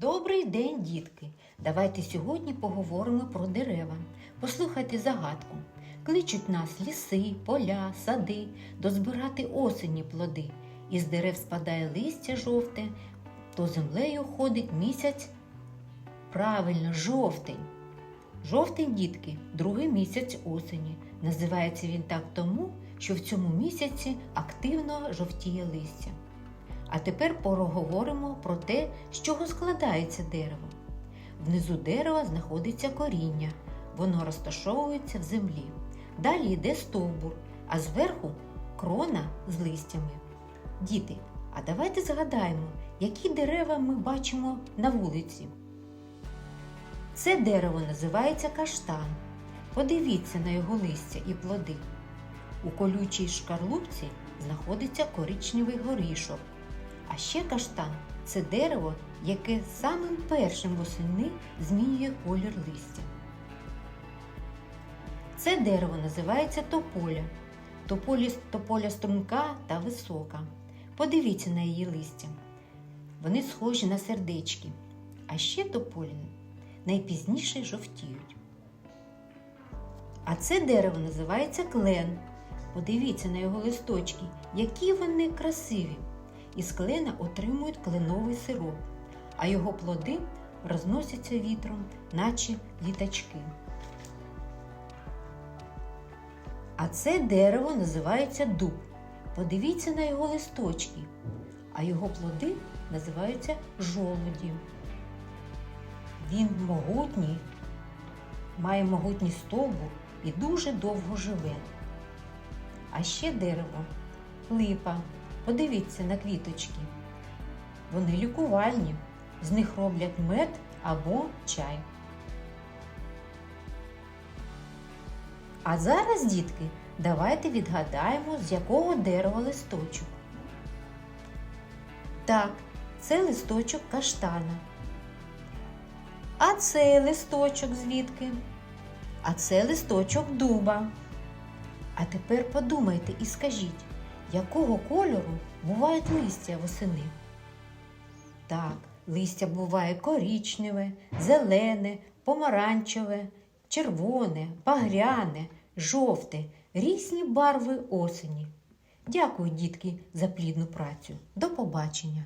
Добрий день, дітки! Давайте сьогодні поговоримо про дерева. Послухайте загадку. Кличуть нас ліси, поля, сади, дозбирати осені плоди. Із дерев спадає листя жовте, то землею ходить місяць. Правильно, жовтень. Жовтень, дітки, другий місяць осені. Називається він так тому, що в цьому місяці активно жовтіє листя. А тепер поговоримо про те, з чого складається дерево. Внизу дерева знаходиться коріння, воно розташовується в землі. Далі йде стовбур, а зверху крона з листями. Діти, а давайте згадаємо, які дерева ми бачимо на вулиці. Це дерево називається каштан. Подивіться на його листя і плоди. У колючій шкарлупці знаходиться коричневий горішок. А ще каштан це дерево, яке самим першим восени змінює колір листя. Це дерево називається тополя. Тополі, тополя струнка та висока. Подивіться на її листя. Вони схожі на сердечки. А ще тополі найпізніше жовтіють. А це дерево називається клен. Подивіться на його листочки, які вони красиві. Із клена отримують кленовий сироп, а його плоди розносяться вітром, наче літачки. А це дерево називається дуб. Подивіться на його листочки, а його плоди називаються жолуді. Він могутній, має могутній стовбур і дуже довго живе. А ще дерево липа. Подивіться на квіточки. Вони лікувальні, з них роблять мед або чай. А зараз, дітки, давайте відгадаємо, з якого дерева листочок. Так, це листочок каштана. А цей листочок звідки? А це листочок дуба. А тепер подумайте і скажіть, якого кольору бувають листя восени? Так, листя буває корічневе, зелене, помаранчеве, червоне, багряне, жовте, різні барви осені. Дякую, дітки, за плідну працю. До побачення!